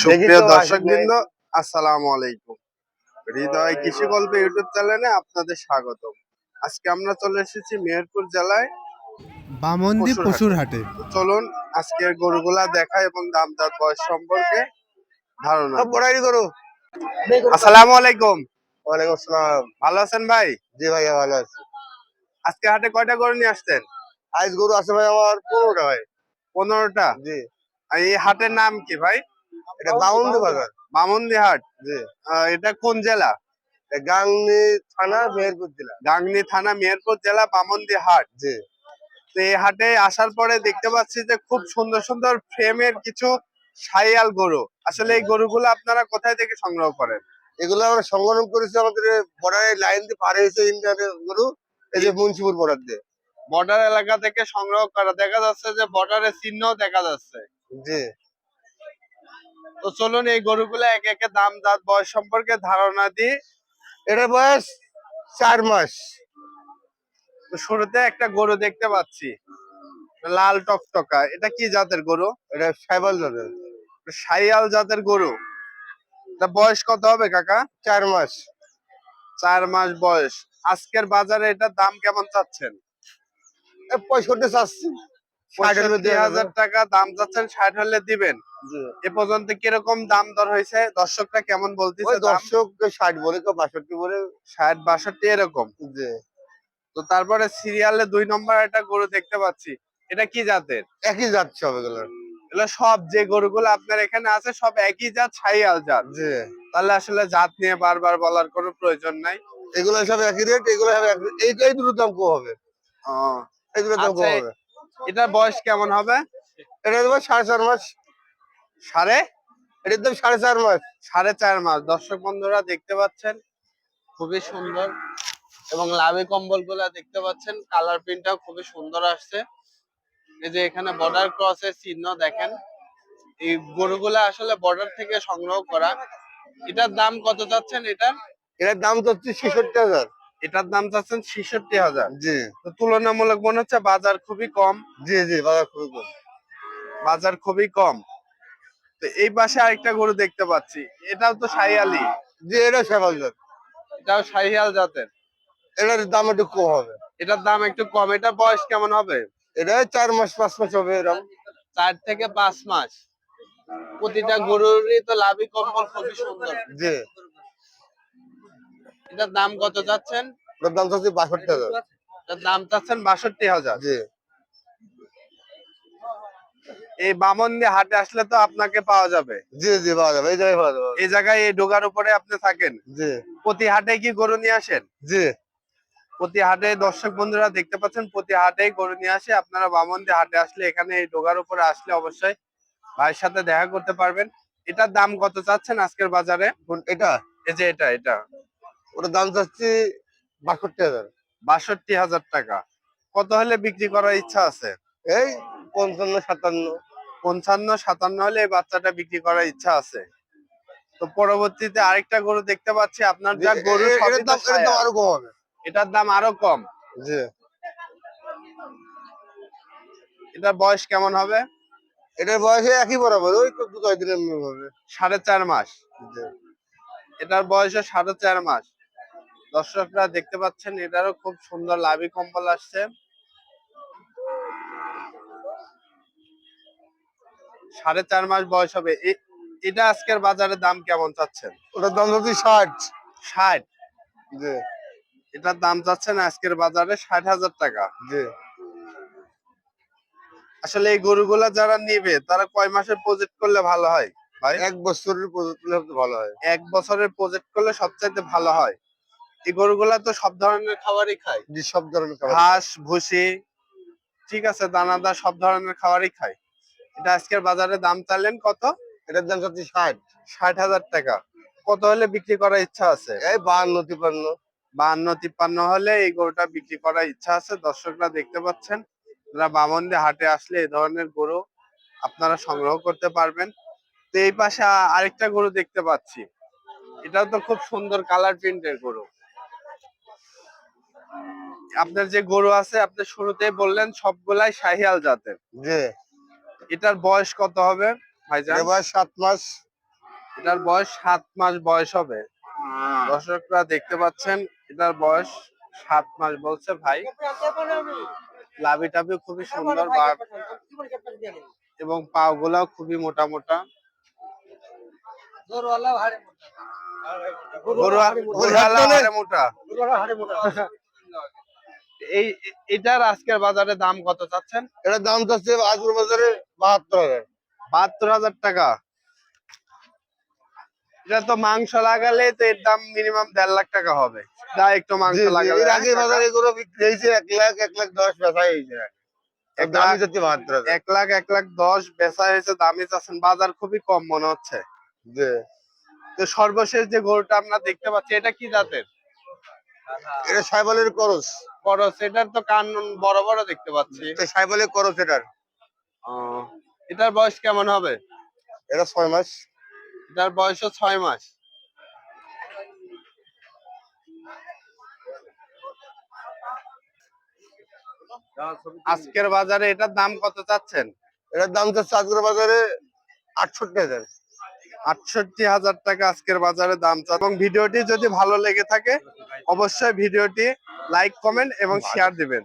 সুপ্রিয় দর্শক বৃন্দ আসসালামু আলাইকুম। হৃদয় কৃষি গল্প ইউটিউব চ্যানেলে আপনাদের স্বাগতম। আজকে আমরা চলে এসেছি মেহেরপুর জেলায় বামন্দি পশুর হাটে। চলুন আজকে গরুগুলা দেখা এবং দাম দর বয়স সম্পর্কে ধারণা। বড়াই করো আসসালামু আলাইকুম। ওয়ালাইকুম আসসালাম। ভালো আছেন ভাই? জি ভাই ভালো আছি। আজকে হাটে কয়টা গরু নিয়ে আসছেন? আজ গরু আছে ভাই আমার পনেরোটা ভাই। পনেরোটা? জি। এই হাটের নাম কি ভাই? এটা বাউন্ডি বাজার বামন্দি হাট এটা কোন জেলা? গাংনি থানা মেহেরপুর জেলা। গাংনী থানা মেহেরপুর জেলা বামন্দি হাট। জি। তো এই হাটে আসার পরে দেখতে পাচ্ছি যে খুব সুন্দর সুন্দর ফ্রেমের কিছু সাইয়াল গরু। আসলে এই গরুগুলো আপনারা কোথায় থেকে সংগ্রহ করেন? এগুলো আমরা সংগ্রহ করেছি আমাদের বর্ডারের লাইন দিয়ে পার হয়েছে ইন্ডিয়ানের গরু। এই যে মুন্সিপুর বর্ডার দিয়ে। বর্ডার এলাকা থেকে সংগ্রহ করা। দেখা যাচ্ছে যে বর্ডারের চিহ্ন দেখা যাচ্ছে। জি। তো চলুন এই গরুগুলো এক একে দাম, দাঁত, বয়স সম্পর্কে ধারণা দিই। এটা বয়স চার মাস। শুরুতে একটা গরু দেখতে পাচ্ছি। লাল টকটকা। এটা কি জাতের গরু? এটা সাইবাল জাতের। সাইয়াল জাতের গরু। তা বয়স কত হবে কাকা? চার মাস। চার মাস বয়স। আজকের বাজারে এটার দাম কেমন চাচ্ছেন? পঁয়ষট্টি চাচ্ছি। টাকা দাম ষাট হলে দিবেন। এ পর্যন্ত কীরকম দাম দর হয়েছে? দর্শকরা কেমন বলতেছে দর্শক ষাট বলে কেউ বাষট্টি বলে। ষাট বাষট্টি এরকম। তো তারপরে সিরিয়ালে দুই নম্বর একটা গরু দেখতে পাচ্ছি। এটা কি জাতের? একই জাত হবে এগুলো। এগুলো সব যে গরুগুলো আপনার এখানে আছে সব একই জাত ছাইয়াল জাত। তাহলে আসলে জাত নিয়ে বারবার বলার কোনো প্রয়োজন নাই। এগুলো সব একই রেট এগুলো সব এই দুটো দাম কম হবে। দাম কম আচ্ছা, হবে। এটার বয়স কেমন হবে? এটা দেবো সাড়ে চার মাস। সাড়ে? এটার দাম সাড়ে চার মাস। সাড়ে চার মাস। দর্শক বন্ধুরা দেখতে পাচ্ছেন, খুবই সুন্দর। এবং লাভে কম্বলগুলা দেখতে পাচ্ছেন, কালার প্রিন্টটাও খুবই সুন্দর আসছে। এই যে এখানে বর্ডার ক্রসের চিহ্ন দেখেন। এই গরুগুলা আসলে বর্ডার থেকে সংগ্রহ করা। এটার দাম কত যাচ্ছেন এটার? এটার দাম তো হচ্ছে ছেষট্টি হাজার। এটার দাম চাচ্ছেন ছেষট্টি হাজার। জি। তো তুলনামূলক মনে হচ্ছে বাজার খুবই কম। জি জি বাজার খুবই কম। বাজার খুবই কম। তো এই পাশে আরেকটা গরু দেখতে পাচ্ছি। এটাও তো সাইয়ালি। জি এটা সাইবাল হাজার এটাও সাইয়াল জাতের। এটার দাম একটু কম হবে। এটার দাম একটু কম। এটা বয়স কেমন হবে? এটা চার মাস পাঁচ মাস হবে এরকম। চার থেকে পাঁচ মাস। প্রতিটা গরুরই তো লাভই কম্বল খুবই সুন্দর। জি। এটার দাম কত যাচ্ছেন ওটার দাম তো বাষট্টি হাজার। এটার দাম চাচ্ছেন বাষট্টি হাজার। জি। এই বামন্দি হাটে আসলে তো আপনাকে পাওয়া যাবে। জি জি পাওয়া যাবে। এই জায়গায় পাওয়া যাবে। এই জায়গায় এই ডোগার উপরে আপনি থাকেন। জি। প্রতি হাটে কি গরু নিয়ে আসেন? জি। প্রতি হাটে দর্শক বন্ধুরা দেখতে পাচ্ছেন প্রতি হাটেই গরু নিয়ে আসে। আপনারা বামন্দি হাটে আসলে এখানে এই ডোগার উপরে আসলে অবশ্যই ভাইয়ের সাথে দেখা করতে পারবেন। এটার দাম কত চাচ্ছেন আজকের বাজারে? এটা? এই যে এটা এটা। ওটার দাম চাচ্ছি বাষট্টি হাজার। বাষট্টি হাজার টাকা। কত হলে বিক্রি করার ইচ্ছা আছে? এই পঞ্চান্ন সাতান্ন। পঞ্চান্ন সাতান্ন হলে এই বাচ্চাটা বিক্রি করার ইচ্ছা আছে। তো পরবর্তীতে আরেকটা গরু দেখতে পাচ্ছি আপনার যা গরু এটার দাম। আরও কম হবে। এটার দাম আরও কম। জি। এটার বয়স কেমন হবে? এটার বয়সে একই বরাবর ওই দু কয় দিনের হবে। সাড়ে চার মাস। এটার বয়স সাড়ে চার মাস। দর্শকরা দেখতে পাচ্ছেন এটারও খুব সুন্দর লাভি কম্বল আসছে। সাড়ে চার মাস বয়স হবে। এটা আজকের বাজারে দাম কেমন চাচ্ছেন? ওটার দাম হচ্ছে ষাট। ষাট? জি। এটার দাম চাচ্ছেন আজকের বাজারে ষাট হাজার টাকা। জি। আসলে এই গরুগুলা যারা নিবে তারা কয় মাসের প্রজেক্ট করলে ভালো হয় ভাই? এক বছরের প্রজেক্ট করলে ভালো হয়। এক বছরের প্রজেক্ট করলে সবচাইতে ভালো হয়। এই গরুগুলা তো সব ধরনের খাবারই খায়। জি সব ধরনের খাবার ঘাস ভুসি ঠিক আছে দানাদার সব ধরনের খাবারই খায়। এটা আজকের বাজারে দাম চাইলেন কত? এটার দাম চাচ্ছি ষাট। ষাট হাজার টাকা। কত হলে বিক্রি করার ইচ্ছা আছে? এই বাহান্ন তিপান্ন বাহান্ন তিপ্পান্ন হলে এই গরুটা বিক্রি করার ইচ্ছা আছে। দর্শকরা দেখতে পাচ্ছেন যারা বামন্দি হাটে আসলে এই ধরনের গরু আপনারা সংগ্রহ করতে পারবেন। তো এই পাশে আরেকটা গরু দেখতে পাচ্ছি। এটাও তো খুব সুন্দর কালার প্রিন্টের গরু। আপনার যে গরু আছে আপনি শুরুতে বললেন সবগুলাই শাহিয়াল জাতের। জি। এটার বয়স কত হবে ভাইজান? এবার সাত মাস। এটার বয়স সাত মাস বয়স হবে। দর্শকরা দেখতে পাচ্ছেন এটার বয়স সাত মাস বলছে ভাই। লাভি টাভি খুবই সুন্দর বার এবং পা গুলাও খুবই মোটা মোটা। গরুয়া- মোটা। এই এটার আজকের বাজারে দাম কত চাচ্ছেন? এটার দাম চাচ্ছে আজকের বাজারে বাহাত্তর হাজার। বাহাত্তর হাজার টাকা। এটা তো মাংস লাগালে তো এর দাম মিনিমাম দেড় লাখ টাকা হবে। যা একটু মাংস লাগালে। এর আগে বাজারে এগুলো বিক্রি হয়েছে এক লাখ এক লাখ দশ বেচা হয়েছে। এক লাখ- এক লাখ দশ বেচা হয়েছে দামে চাচ্ছেন। বাজার খুবই কম মনে হচ্ছে। তো সর্বশেষ যে গরুটা আমরা দেখতে পাচ্ছি এটা কি জাতের? এটা সাইবালের করস। করস এটার তো কান বড় বড় দেখতে পাচ্ছি। এটা সাইবালের করস এটার আহ, এটার বয়স কেমন হবে? এটা ছয় মাস। এটার বয়সও ছয় মাস। আজকের বাজারে এটার দাম কত চাচ্ছেন? এটার দাম চাচ্ছে আজকের বাজারে আটষট্টি হাজার। আটষট্টি হাজার টাকা আজকের বাজারে দাম এবং ভিডিওটি যদি ভালো লেগে থাকে অবশ্যই ভিডিওটি লাইক কমেন্ট এবং শেয়ার দিবেন।